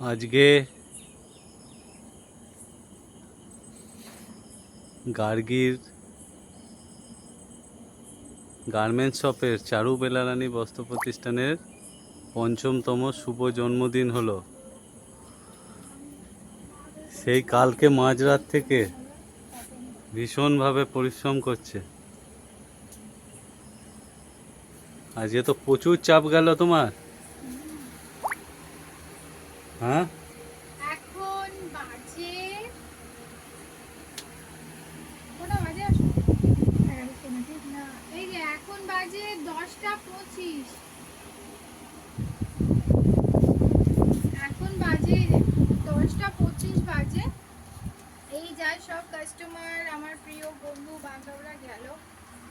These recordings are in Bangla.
আজকে গার্গির গার্মেন্টস শপের চারু বেলারানী বস্ত্র প্রতিষ্ঠানের পঞ্চমতম শুভ জন্মদিন হলো। সেই কালকে মাঝরাত থেকে ভীষণভাবে পরিশ্রম করছে। আজকে তো প্রচুর চাপ গেল তোমার। হ্যাঁ? এখন বাজে কটা বাজে এই যে এখন বাজে দশটা পঁচিশ। এখন বাজে দশটা পঁচিশ বাজে। এই যা সব কাস্টমার আমার প্রিয় বন্ধু বান্ধবরা গেল।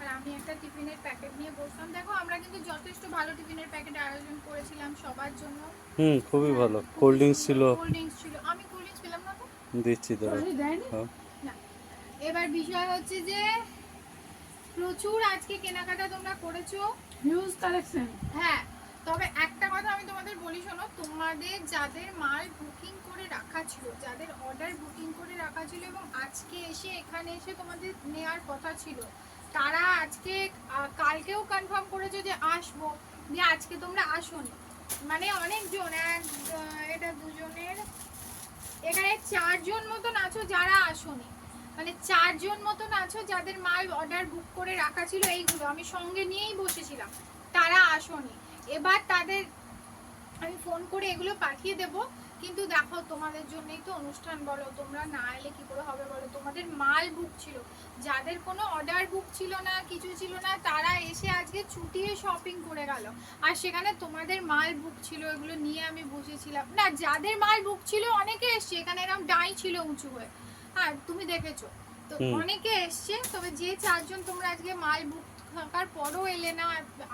আর আমি একটা টিফিনের প্যাকেট নিয়ে বসলাম। দেখো আমরা কিন্তু যথেষ্ট ভালো টিফিনের প্যাকেট আয়োজন করেছিলাম সবার জন্য। হুম খুবই ভালো। কোল্ড ড্রিঙ্কস ছিল। কোল্ড ড্রিঙ্কস ছিল। আমি কোল্ড ড্রিঙ্কস পেলাম না তো? দিচ্ছি দাঁড়া হ্যাঁ। এবার বিষয় হচ্ছে যে প্রচুর আজকে কেনাকাটা তোমরা করেছ। হিউজ কালেকশন হ্যাঁ তবে একটা কথা আমি তোমাদের বলি শোনো তোমাদের যাদের মাল বুকিং করে রাখা ছিল যাদের অর্ডার বুকিং করে রাখা ছিল এবং আজকে এসে এখানে এসে তোমাদের নেওয়ার কথা ছিল তারা আজকে কালকেও কনফার্ম করেছ যে আসব, দিয়ে আজকে তোমরা আসোনি। মানে অনেকজন এক এটা দুজনের, এখানে চারজন মতন আছো যারা আসোনি। মানে চারজন মতন আছো যাদের মাল অর্ডার বুক করে রাখা ছিল এইগুলো। আমি সঙ্গে নিয়েই বসেছিলাম। তারা আসোনি। এবার তাদের, আমি ফোন করে এগুলো পাঠিয়ে দেব। কিন্তু দেখো, তোমাদের জন্যই তো অনুষ্ঠান বলো, তোমরা না এলে কি করে হবে বলো? মাল বুক ছিল। যাদের কোনো অর্ডার বুক ছিল না কিছু ছিল না তারা এসে আজকে ছুটিয়ে শপিং করে গেল। আর সেখানে তোমাদের মাল বুক ছিল এগুলো নিয়ে আমি বসেছিলাম। না যাদের মাল বুক ছিল অনেকে এসছে। এখানে এরকম ডাই ছিল উঁচু হয়ে। হ্যাঁ তুমি দেখেছ? তো অনেকে এসছে তবে যে চারজন তোমরা আজকে মাল বুক থাকার পরও এলে না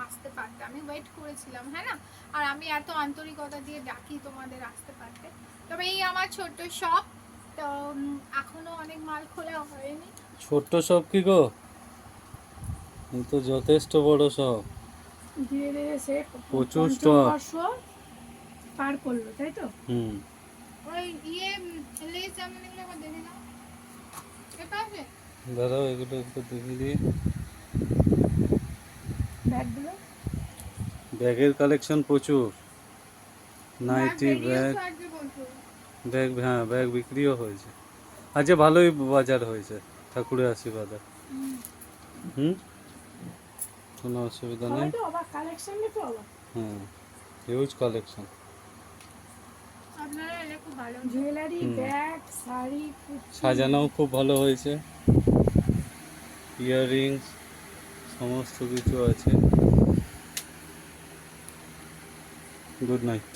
আসতে পারতে। আমি ওয়েট করেছিলাম হ্যাঁ না? আর আমি এত আন্তরিকতা দিয়ে ডাকি তোমাদের আসতে পারতে। তবে এই আমার ছোট্ট শপ তো এখনও অনেক মাল খোলা হয়নি। ছোট্ট সব কি গো? তো যথেষ্ট বড় সব। ধীরে ধীরে সে প্রচুর পার করল তাই তো? হুম। ওই ইয়ে এগুলো একবার দেখে নাও। দাঁড়াও এগুলো একটু দেখে দিই। ব্যাগগুলো? ব্যাগের কালেকশন প্রচুর। নাইটি ব্যাগ ব্যাগ হ্যাঁ ব্যাগ বিক্রিও হয়েছে। আজকে ভালোই বাজার হয়েছে ঠাকুরের আশীর্বাদে। হুম? কোনো অসুবিধা নেই? হ্যাঁ হিউজ কালেকশন সাজানোও খুব ভালো হয়েছে। ইয়াররিংস সমস্ত কিছু আছে। Good night